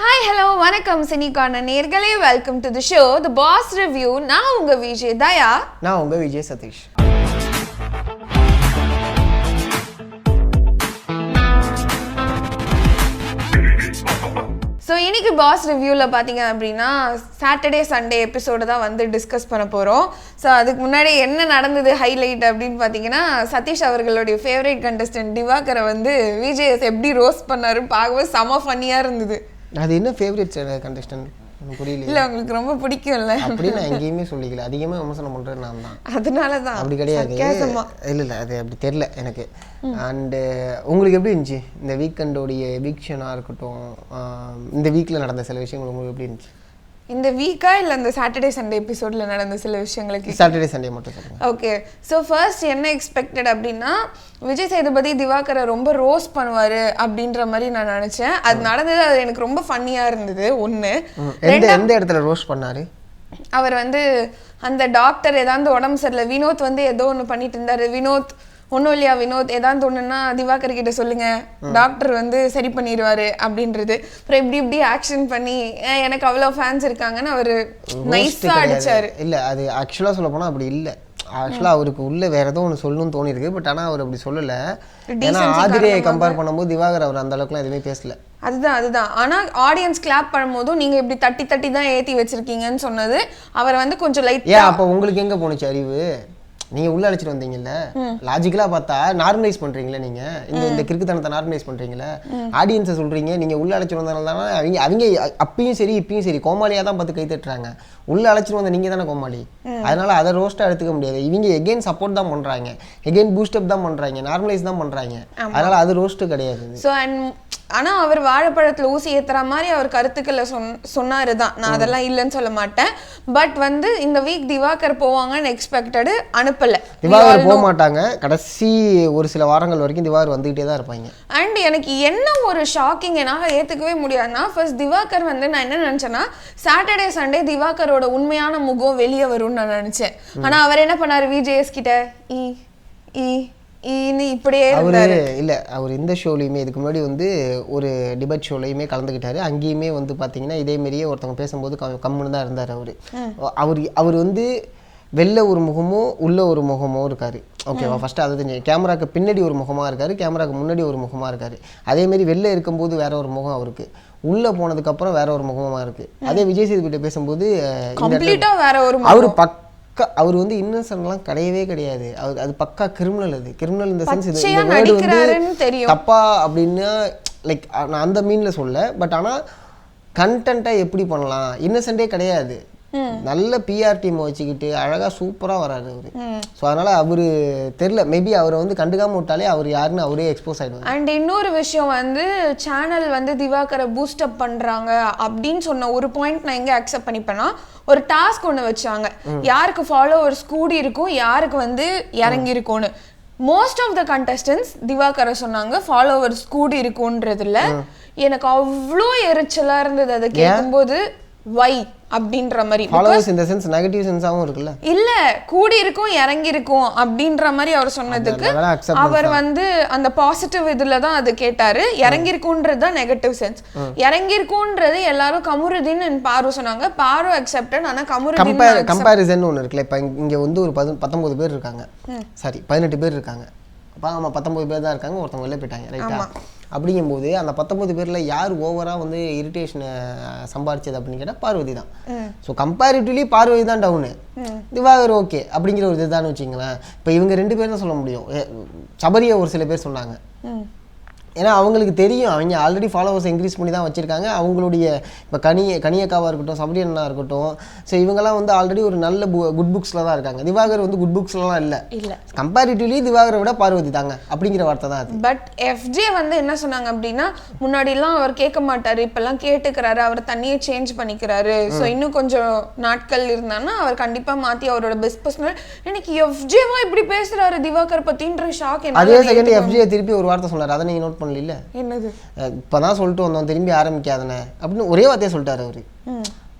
Hi hello வணக்கம் சினிகான நேர்களே. Welcome to the show the boss review நான் உங்க விஜய் தயா. நான் உங்கள் விஜய் சதீஷ். ஸோ இன்னைக்கு பாஸ் ரிவ்யூவில் பார்த்தீங்க அப்படின்னா சாட்டர்டே சண்டே எபிசோடு தான் வந்து டிஸ்கஸ் பண்ண போகிறோம் ஸோ அதுக்கு முன்னாடி என்ன நடந்தது ஹைலைட் அப்படின்னு பார்த்தீங்கன்னா சதீஷ் அவர்களுடைய ஃபேவரட் கண்டஸ்டன்ட் திவாகரை வந்து விஜேஎஸ் எப்படி ரோஸ்ட் பண்ணாருன்னு பார்க்கும்போது செம ஃபன்னியாக இருந்தது. அது என்ன ஃபேவரட் கண்டஸ்டன்ட் புரியல இல்லை உங்களுக்கு ரொம்ப பிடிக்கும்ல. அப்படி நான் எங்கேயுமே சொல்லிக்கல. அதிகமாக விமர்சனம் பண்ணுறது நான் தான். அதனால தான் அப்படி கிடையாது. இல்லை இல்லை அது அப்படி தெரில எனக்கு. அண்டு உங்களுக்கு எப்படி இருந்துச்சு? இந்த வீக்கெண்டோடைய வீக்ஷனாக இருக்கட்டும் இந்த வீக்கில் நடந்த சில விஷயங்கள் உங்களுக்கு எப்படி இருந்துச்சு? இந்த வீக்கா இல்லை இந்த சாட்டர்டே சண்டே எபிசோட்ல நடந்த சில விஷயங்களுக்கு சாட்டர்டே சண்டே மட்டும் சொல்லுங்கள் ஓகே ஸோ ஃபர்ஸ்ட் என்ன எக்ஸ்பெக்டட் அப்படின்னா விஜய் சேதுபதி திவாகரை ரொம்ப ரோஸ்ட் பண்ணுவாரு அப்படின்ற மாதிரி நான் நினைச்சேன். அது நடந்தது அது எனக்கு ரொம்ப ஃபன்னியா இருந்தது. ஒன்று எந்த எந்த இடத்துல ரோஸ்ட் பண்ணாரு? அவர் வந்து அந்த டாக்டர் ஏதாவது உடம்பு சரியில்லை. வினோத் வந்து ஏதோ ஒன்று பண்ணிட்டு இருந்தாரு. வினோத் ஒன்றும் இல்லையா வினோத்? ஏதாவது ஒன்றுன்னா திவாகர் கிட்ட சொல்லுங்க. டாக்டர் வந்து சரி பண்ணிடுவாரு அப்படின்றது. அப்புறம் இப்படி இப்படி ஆக்ஷன் பண்ணி "அஹ், எனக்கு அவ்வளோ ஃபேன்ஸ் இருக்காங்கன்னு அவர் நைஸாக அடிச்சாரு. இல்லை அது ஆக்சுவலாக சொல்ல போனால் அப்படி இல்லை. ஆக்சுவலாக அவருக்கு உள்ள வேற ஏதோ ஒன்று சொல்லணும்னு தோணிருக்கு பட் ஆனால் அவர் அப்படி சொல்லலை. ஏன்னா ஆதிரியை கம்பேர் பண்ணும்போது திவாகர் அவர் அந்த அளவுக்குலாம் எதுவுமே பேசல. அதுதான் அதுதான். ஆனா ஆடியன்ஸ் கிளாப் பண்ணும்போதும் நீங்க இப்படி தட்டி தட்டி தான் ஏத்தி வச்சிருக்கீங்கன்னு சொன்னது. அவர் வந்து கொஞ்சம் லைட் அப்போ உங்களுக்கு எங்க போணுச்சு அறிவு? நீங்க உள்ள அழைச்சிட்டு வந்தீங்கல்ல? லாஜிக்கலா பார்த்தா நார்மலைஸ் பண்றீங்களே நீங்க? இந்த இந்த கிறுக்குத்தனத்தை நார்மலைஸ் பண்றீங்களே ஆடியன்ஸை சொல்றீங்க நீங்க உள்ள அழைச்சிட்டு வந்தனால தானே அவங்க அவங்க அப்பயும் சரி இப்பயும் சரி கோமாளியா தான் பார்த்து கை தட்டுறாங்க. உள்ள அழைச்சிட்டு வந்த நீங்க தானே கோமாளி. அதனால அதை ரோஸ்டா எடுத்துக்க முடியாது. இவங்க எகைன் சப்போர்ட் தான் பண்றாங்க. எகைன் பூஸ்டப் தான் பண்றாங்க. நார்மலைஸ் தான் பண்றாங்க. அதனால அது ரோஸ்ட் கிடையாது. ஸோ அண்ட் ஆனா அவர் வாழைப்பழத்துல ஊசி ஏத்துற மாதிரி அவர் கருத்துக்களை சொன் சொன்னாரு தான். நான் அதெல்லாம் இல்லைன்னு சொல்ல மாட்டேன். பட் வந்து இந்த வீக் திவாகர் போவாங்கன்னு எக்ஸ்பெக்டடு அனுப்பல திவாகர் போக மாட்டாங்க கடைசி ஒரு சில வாரங்கள் வரைக்கும் திவாகர் வந்துகிட்டே தான் இருப்பாங்க. அண்ட் எனக்கு என்ன ஒரு ஷாக்கிங் என்னால் ஏற்றுக்கவே முடியாதுன்னா ஃபர்ஸ்ட் திவாகர் வந்து நான் என்ன நினச்சேன்னா சாட்டர்டே சண்டே திவாகரோட உண்மையான முகம் வெளியே வரும்னு நான் நினச்சேன். ஆனால் அவர் என்ன பண்ணாரு? விஜேஎஸ் கிட்ட ஈ ஈ ஈன்னு இப்படியே அவரு இல்ல அவர் இந்த ஷோலையுமே இதுக்கு முன்னாடி வந்து ஒரு டிபேட் ஷோலையுமே கலந்துக்கிட்டாரு அங்கேயுமே வந்து பாத்தீங்கன்னா இதே மாதிரியே ஒருத்தவங்க பேசும்போது கம்முன்னு தான் இருந்தார் அவரு. அவர் அவர் வந்து வெளில ஒரு முகமோ உள்ள ஒரு முகமோ இருக்காரு. ஓகேவா ஃபர்ஸ்ட் அதை தெரிஞ்சு கேமராக்கு பின்னாடி ஒரு முகமா இருக்காரு கேமராக்கு முன்னாடி ஒரு முகமா இருக்காரு. அதே மாதிரி வெளில இருக்கும்போது வேற ஒரு முகம் அவருக்கு. உள்ள போனதுக்கு அப்புறம் வேற ஒரு முகமா இருக்கு. அதே விஜய் சேதுபதி பேசும்போது வேற ஒரு அவர் பக்கா அவர் வந்து இன்னசென்ட்லாம் கிடையவே கிடையாது. அவர் அது பக்கா கிரிமினல் அது. கிரிமினல் இந்த சென்ஸ் இது இந்த வேர்டு வந்து தெரியும். தப்பா அப்படின்னா லைக் நான் அந்த மீன்ல சொல்ல பட் ஆனா கண்டென்ட்டை எப்படி பண்ணலாம்? இன்னசென்ட்டே கிடையாது. நல்ல பிஆர் டீம் வச்சுக்கிட்டு அழகா சூப்பரா வராரு அவரு. ஸோ அதனால அவரு தெரியல. மேபி அவரை வந்து கண்டுக்காம விட்டாலே அவர் யாருன்னு அவரே எக்ஸ்போஸ் ஆயிடுவார். அண்ட் இன்னொரு விஷயம் வந்து சேனல் வந்து திவாகரை பூஸ்ட் அப் பண்றாங்க அப்படின்னு சொன்ன ஒரு பாயிண்ட் நான் எங்க அக்செப்ட் பண்ணிப்பேன்னா ஒரு டாஸ்க் ஒன்று வச்சாங்க. யாருக்கு ஃபாலோவர்ஸ் கூடி இருக்கும் யாருக்கு வந்து இறங்கி இருக்கும்னு மோஸ்ட் ஆஃப் த கண்டஸ்டன்ஸ் திவாகரை சொன்னாங்க ஃபாலோவர்ஸ் கூடி இருக்கும்ன்றதுல எனக்கு அவ்வளோ எரிச்சலா இருந்தது. அதை கேட்கும்போது வை அப்படின்ற மாதிரி. ஃபாலோவர்ஸ் இந்த சென்ஸ் நெகட்டிவ் சென்ஸாகவும் இருக்குல்ல? இல்ல கூடி இருக்கும் இறங்கி இருக்கும் அப்படின்ற மாதிரி அவர் சொன்னதுக்கு அவர் வந்து அந்த பாசிட்டிவ் இதுல தான் அது கேட்டாரு. இறங்கி இருக்குன்றது தான் நெகட்டிவ் சென்ஸ் இறங்கி இருக்குன்றது எல்லாரும் கமுருதீன் பாரு சொன்னாங்க. பாரு அக்செப்டட் ஆனா கமுருதீன் கம்பேர் கம்பேரிசன் ஒன்று இருக்குல்ல. இப்போ இங்கே வந்து ஒரு பது பத்தொம்பது பேர் இருக்காங்க. சாரி பதினெட்டு பேர் இருக்காங்க. அப்போ ஆமாம் பத்தொம்பது பேர் தான் இருக்காங்க. ஒருத்தவங்க வெளில போயிட்டாங்க ரைட்டா அப்படிங்கும்போது அந்த பத்தொம்பது பேரில் யார் ஓவராக வந்து இரிட்டேஷனை சம்பாரிச்சது அப்படின்னு கேட்டால் பார்வதி தான். ஸோ கம்பேரிட்டிவ்லி பார்வதி தான் டவுனு திவாகர் ஓகே அப்படிங்கிற ஒரு இதுதான் வச்சுங்களேன் இப்போ இவங்க ரெண்டு பேரும் தான் சொல்ல முடியும். சபரியை ஒரு சில பேர் சொன்னாங்க. ஏன்னா அவங்களுக்கு தெரியும். அவங்க ஆல்ரெடி ஃபாலோவர்ஸ் இன்க்ரீஸ் பண்ணி தான் வச்சுருக்காங்க. அவங்களுடைய இப்போ கனி கனியக்காவாக இருக்கட்டும் சபரி அண்ணா இருக்கட்டும். ஸோ இவங்கெல்லாம் வந்து ஆல்ரெடி ஒரு நல்ல குட் புக்ஸில் தான் இருக்காங்க. திவாகர் வந்து குட் புக்ஸ்லாம் இல்லை. இல்ல. கம்பேரிட்டிவ்லி திவாகரை விட பார்வதி தாங்க அப்படிங்கிற வார்த்தை தான் அது. பட் எஃப்ஜே வந்து என்ன சொன்னாங்க அப்படின்னா முன்னாடிலாம் அவர் கேட்க மாட்டாரு. இப்பெல்லாம் கேட்டுக்கிறாரு. அவர் தண்ணியை சேஞ்ச் பண்ணிக்கிறாரு. ஸோ இன்னும் கொஞ்சம் நாட்கள் இருந்தான்னா அவர் கண்டிப்பா மாத்தி அவரோட பெஸ்ட் பர்சனல் எனக்கு எஃப்ஜேவா இப்படி பேசுறாரு திவாகர் பத்தின்ற ஷாக் அதே செகண்ட் எஃப்ஜியை திருப்பி ஒரு வார்த்தை சொன்னார். அதை நீங்கள் நோட் பண்ணல என்னது? இப்போ தான் சொல்லிட்டு வந்தோம் திரும்பி ஆரம்பிக்காதனே. அப்படின்னு ஒரே வார்த்தையை சொல்லிட்டாரு அவரு.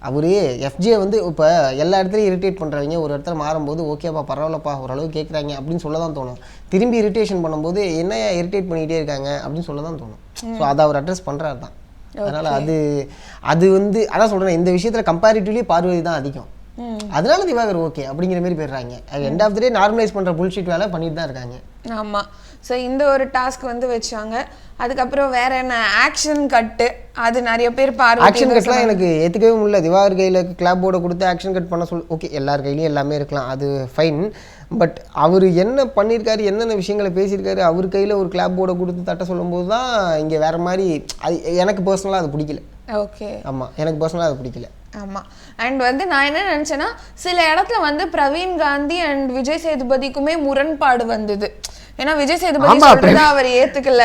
அவரு எஃப்ஜே வந்து இப்போ எல்லா இடத்துலையும் இரிட்டேட் பண்ணுறவங்க ஒரு இடத்துல மாறும்போது ஓகேப்பா பரவாயில்லப்பா ஓரளவு கேட்குறாங்க அப்படின்னு சொல்ல தான் தோணும். திரும்பி இரிட்டேஷன் பண்ணும்போது என்ன இரிட்டேட் பண்ணிக்கிட்டே இருக்காங்க? அப்படின்னு சொல்ல தான் தோணும் ஸோ அதை அவர் அட்ரஸ் பண்ணுறாரு தான் அதனால அது அது வந்து அதான் சொல்றேன் இந்த விஷயத்துல கம்பேரிட்டிவ்லி பார்வதி தான் அதிகம். அதனால திவாகர் ஓகே அப்படிங்கிற மாதிரி போயிடுறாங்க. End of the day normalise பண்ற புல்ஷீட் வேலை பண்ணிட்டு தான் இருக்காங்க. ஆமா. ஸோ இந்த ஒரு டாஸ்க் வந்து வச்சாங்க. அதுக்கப்புறம் வேற என்ன? ஆக்ஷன் கட்டு அது நிறைய பேர் பார்வதி ஆக்ஷன் கட்லாம் எனக்கு ஏற்றுக்கவே முடியல. திவாகர் கையில் கிளாப் போர்டை கொடுத்து ஆக்ஷன் கட் பண்ண சொல் ஓகே எல்லார் கையிலையும் எல்லாமே இருக்கலாம். அது ஃபைன் பட் அவர் என்ன பண்ணியிருக்காரு என்னென்ன விஷயங்களை பேசியிருக்காரு அவர் கையில் ஒரு கிளாப் போர்டை கொடுத்து தட்ட சொல்லும்போது தான் இங்கே வேற மாதிரி அது எனக்கு பர்சனலாக அது பிடிக்கல. ஓகே ஆமாம் எனக்கு பர்சனலாக அது பிடிக்கல. ஆமா. அண்ட் வந்து நான் என்ன நினைச்சேன்னா சில இடத்துல வந்து பிரவீன் காந்தி அண்ட் விஜய் சேதுபதிக்குமே முரண்பாடு வந்தது. ஏன்னா விஜய் சேதுபதி சொல்றத அவர் ஏத்துக்கல.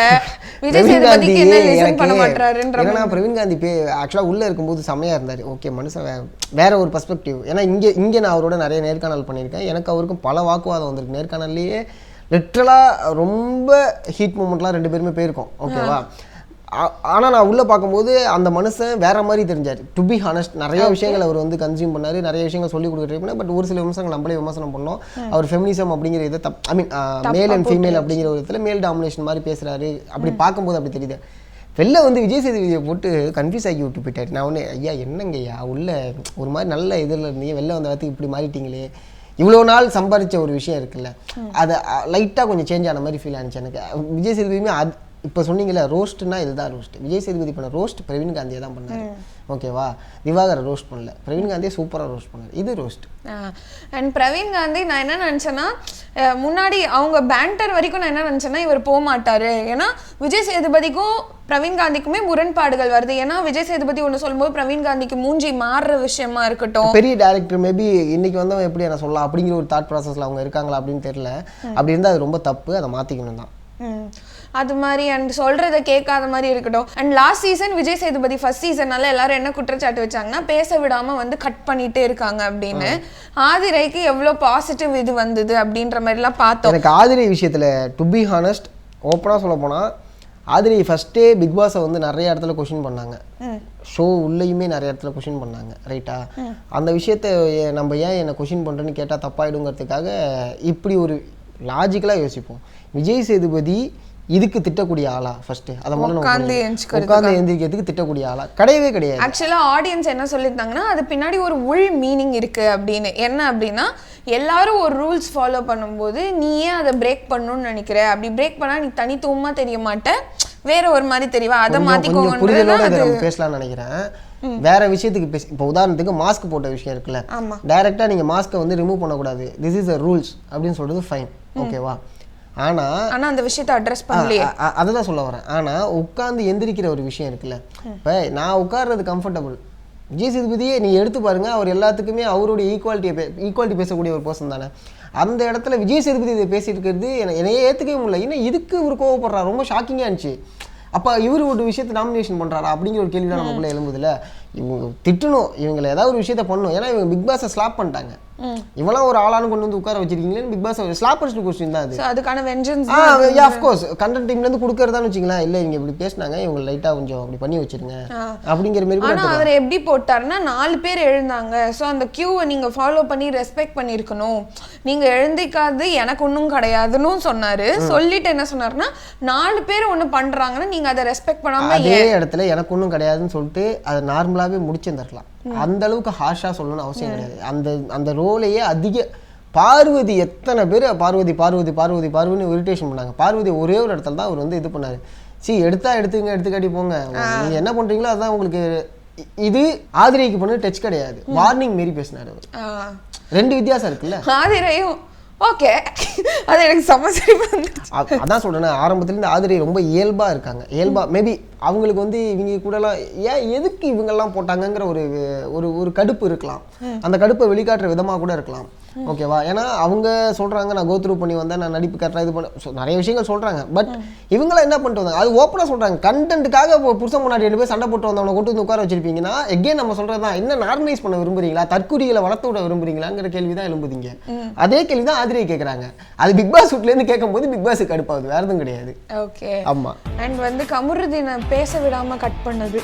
விஜய் சேதுபதிக்கு என்ன லிசன் பண்ண மாட்டாருன்ற ஏன்னா பிரவீன் காந்தி பே ஆக்சுவலாக உள்ளே இருக்கும்போது செமையாக இருந்தார். ஓகே மனுஷன் வேற ஒரு பர்ஸ்பெக்டிவ் ஏன்னா இங்கே இங்கே நான் அவரோட நிறைய நேர்காணல் பண்ணியிருக்கேன். எனக்கு அவருக்கும் பல வாக்குவாதம் வந்திருக்கு. நேர்காணல்லையே லிட்ரலாக ரொம்ப ஹீட் மூமெண்ட்லாம் ரெண்டு பேருமே போயிருக்கோம். ஓகேவா ஆனால் நான் உள்ளே பார்க்கும்போது அந்த மனுஷன் வேற மாதிரி தெரிஞ்சார். டு பி ஹானஸ்ட் நிறைய விஷயங்கள் அவர் வந்து கன்சியூம் பண்ணாரு. நிறைய விஷயங்கள் சொல்லி கொடுக்க ட்ரை பண்ணார். பட் ஒரு சில விமர்சனங்கள் நம்மளே விமர்சனம் பண்ணோம். அவர் ஃபெமினிசம் அப்படிங்கிற இதை தப் ஐ மீன் மேல் அண்ட் ஃபீமேல் அப்படிங்கிற ஒரு இடத்துல மேல் டாமினேஷன் மாதிரி பேசுறாரு. அப்படி பார்க்கும்போது அப்படி தெரியுது. வெளில வந்து விஜய் சேதுபதியை போட்டு கன்ஃபியூஸ் ஆகி விட்டு போயிட்டாரு. நான் ஒன்று ஐயா என்னங்க ஐயா உள்ள ஒரு மாதிரி நல்ல இதில் இருந்தீங்க. வெளில வந்த இடத்துக்கு இப்படி மாறிட்டீங்களே. இவ்வளோ நாள் சம்பாரிச்ச ஒரு விஷயம் இருக்குல்ல. அதை லைட்டாக கொஞ்சம் சேஞ்ச் ஆன மாதிரி ஃபீல் ஆனிச்சு எனக்கு. விஜய் சேதுபதியுமே அது இப்போ சொன்னீங்கல்ல ரோஸ்ட்னா இதுதான் ரோஸ்ட். விஜய் சேதுபதி பண்ண ரோஸ்ட் பிரவீன் காந்தியை தான் பண்ணாரு. ஓகேவா? திவாகரை ரோஸ்ட் பண்ணல. பிரவீன் காந்தியை சூப்பராக ரோஸ்ட் பண்ணாரு. இது ரோஸ்ட். அண்ட் பிரவீன் காந்தி நான் என்ன நினச்சேன்னா முன்னாடி அவங்க பேண்டர் வரைக்கும் நான் என்ன நினச்சேன்னா இவர் போக மாட்டாரு. ஏன்னா விஜய் சேதுபதிக்கும் பிரவீன் காந்திக்குமே முரண்பாடுகள் வருது. ஏன்னா விஜய் சேதுபதி ஒன்று சொல்லும்போது பிரவீன் காந்திக்கு மூஞ்சி மாறுற விஷயமா இருக்கட்டும். பெரிய டேரக்டர் மேபி இன்னைக்கு வந்தவன் எப்படி என்ன சொல்லலாம்? அப்படிங்கிற ஒரு தாட் ப்ராசஸ்ல அவங்க இருக்காங்களா அப்படின்னு தெரியல. அப்படி இருந்தால் அது ரொம்ப தப்பு. அதை மாற்றிக்கணும் தான். அது மாதிரி அண்ட் சொல்றத கேட்காத மாதிரி இருக்கட்டும். And last season Vijay Sethupathi first சீசனால எல்லாரும் என்ன குற்றச்சாட்டு வச்சாங்கன்னா பேச விடாம வந்து கட் பண்ணிட்டே இருக்காங்க அப்படின்னு. ஆதிரைக்கு எவ்வளோ பாசிட்டிவ் இது வந்தது அப்படின்ற மாதிரிலாம் பார்த்தோம். எனக்கு ஆதிரை விஷயத்தில் டு பி ஹானஸ்ட் ஓப்பனாக சொல்ல போனால் ஆதிரை ஃபஸ்ட்டே பிக் பாஸை வந்து நிறைய இடத்துல கொஷின் பண்ணாங்க. ஷோ உள்ளேயுமே நிறைய இடத்துல கொஷின் பண்ணாங்க ரைட்டா அந்த விஷயத்த நம்ம ஏன் என்னை கொஷின் பண்ணுறேன்னு கேட்டால் தப்பாயிடுங்கிறதுக்காக இப்படி ஒரு லாஜிக்கலாக யோசிப்போம். விஜய் சேதுபதி இதுக்கு திட்டக்கூடிய ஆளா ஃபர்ஸ்ட் அதை முதல்ல புரிஞ்சுக்கணும். எந்திரிக்கிறதுக்கா? உட்கார்ந்து எந்திரிக்கிறதுக்கு திட்டக்கூடிய ஆளா கிடையவே கிடையாது. ஆக்சுவலா ஆடியன்ஸ் என்ன சொல்லியிருந்தாங்கன்னா அது பின்னாடி ஒரு உள் மீனிங் இருக்கு அப்படின்னு. என்ன அப்படின்னா எல்லாரும் ஒரு ரூல்ஸ் ஃபாலோ பண்ணும்போது நீ ஏன் அதை பிரேக் பண்ணணும்னு நினைக்கிற? அப்படி பிரேக் பண்ணா நீ தனித்துவமா தெரிய மாட்ட. வேற ஒரு மாதிரி தெரியவா அதை நம்ம பேசலாம்னு நினைக்கிறேன். வேற விஷயத்துக்கு பேச இப்போ உதாரணத்துக்கு மாஸ்க் போட்ட விஷயம் இருக்குல்ல. ஆமா. டைரக்டா நீங்க மாஸ்க்கை வந்து ரிமூவ் பண்ணக்கூடாது. திஸ் இஸ் அ ரூல்ஸ் அப்படின்னு சொல்றது ஃபைன் ஓகேவா ஆனா ஆனா அந்த விஷயத்தை அட்ரஸ் பண்ணலையே. அதை தான் சொல்ல வரேன். ஆனா உட்கார்ந்து எந்திரிக்கிற ஒரு விஷயம் இருக்குல்ல. இப்போ நான் உட்கார்றது கம்ஃபர்டபுள் விஜய் சேதுபதியே நீ எடுத்து பாருங்க அவர் எல்லாத்துக்குமே அவருடைய ஈக்குவாலிட்டியை ஈக்குவாலிட்டி பேசக்கூடிய ஒரு பர்சன் தானே. அந்த இடத்துல விஜய் சேதுபதி இதை பேசிட்டு இருக்கிறது என்னை என்னையே ஏற்றுக்கவே முடியல. ஏன்னா இதுக்கு இவர் கோவப்படுறாரு ரொம்ப ஷாக்கிங்காக இருந்துச்சு. அப்போ இவர் ஒரு விஷயத்தை நாமினேஷன் பண்றாரா அப்படிங்கிற ஒரு கேள்வி தான் நமக்குள்ள எழும்புதுல இவங்க திட்டணும் இவங்களை ஏதாவது ஒரு விஷயத்த பண்ணணும். ஏன்னா இவங்க பிக் பாஸை ஸ்லாப் பண்ணிட்டாங்க. இவெல்லாம் ஒரு ஆளானு கொண்டு வந்து உட்கார வச்சிருக்கீங்களேன்னு பிக் பாஸ் ஸ்லாப் அடிச்சு கொஸ்டின் தான் அது. அதுக்கான vengeance ah yeah of course content டீம்லேருந்து கொடுக்கறதான்னு வச்சுங்களேன் இல்லை இவங்க இப்படி பேசினாங்க இவங்க லைட்டாக கொஞ்சம் அப்படி பண்ணி வச்சிருங்க அப்படிங்கிற மாதிரி கூட ஆனா அவர் எப்படி போட்டாருன்னா நாலு பேர் எழுந்தாங்க. ஸோ அந்த கியூவை நீங்க ஃபாலோ பண்ணி ரெஸ்பெக்ட் பண்ணியிருக்கணும். நீங்க எழுந்திக்காது எனக்கு ஒன்றும் கிடையாதுன்னு சொன்னாரு. சொல்லிட்டு என்ன சொன்னாருன்னா நாலு பேர் ஒண்ணு பண்றாங்கன்னா நீங்க அதை ரெஸ்பெக்ட் பண்ணாம அதே இடத்துல எனக்கு ஒன்றும் கிடையாதுன்னு சொல்லிட்டு அதை நார்மலாகவே முடிச்சிருந்துருக்கலாம் அந்த அளவுக்கு ஹார்ஷாக சொல்லணும்னு அவசியம் கிடையாது. அந்த அந்த ரோலையே அதிக பார்வதி எத்தனை பேர் பார்வதி பார்வதி பார்வதி பார்வதினு இரிட்டேஷன் பண்ணாங்க. பார்வதி ஒரே ஒரு இடத்துல தான் அவர் வந்து இது பண்ணாரு. சி எடுத்தா எடுத்துங்க எடுத்துக்காட்டி போங்க. நீங்க என்ன பண்றீங்களோ அதான் உங்களுக்கு இது ஆதிரைக்கு பண்ண டச் கிடையாது. வார்னிங் மாரி பேசினாரு அவர். ரெண்டு வித்தியாசம் இருக்குல்ல? ஆதிரையும் ஓகே அது எனக்கு சமசரி அதான் சொல்றேன் ஆரம்பத்துல இருந்து ஆதிரை ரொம்ப இயல்பா இருக்காங்க. இயல்பா மேபி அவங்களுக்கு வந்து இவங்க கூடலாம் ஏன் எதுக்கு இவங்கெல்லாம் போட்டாங்கங்கிற ஒரு ஒரு ஒரு கடுப்பு இருக்கலாம். அந்த கடுப்பை வெளிக்காட்டுற விதமா கூட இருக்கலாம். ஓகேவா? ஏன்னா அவங்க சொல்றாங்க நான் கோத்ரூ பண்ணி வந்தேன் நான் நடிப்பு கரெக்டாக இது பண்ண நிறைய விஷயங்கள் சொல்றாங்க. பட் இவங்களாம் என்ன பண்ணிட்டு வந்தாங்க? அது ஓப்பனாக சொல்றாங்க. கண்டென்ட்டுக்காக புருஷன் முன்னாடி ரெண்டு பேர் சண்டை போட்டு வந்தவனை கொண்டு வந்து உட்கார வச்சிருப்பீங்கன்னா எகேன் நம்ம சொல்றதுதான் என்ன நார்மலைஸ் பண்ண விரும்புறீங்களா? தற்குறிகளை வளர்த்து விட விரும்புறீங்களாங்கிற கேள்வி தான் எழும்புதீங்க அதே கேள்வி தான் ஆதிரியை கேட்குறாங்க அது பிக் பாஸ் இருந்து கேட்கும்போது பிக் பாஸுக்கு கடுப்பாகுது. வேற எதுவும் கிடையாது. ஓகே ஆமா. அண்ட் வந்து கமருதீனை பேச விடாம கட் பண்ணது.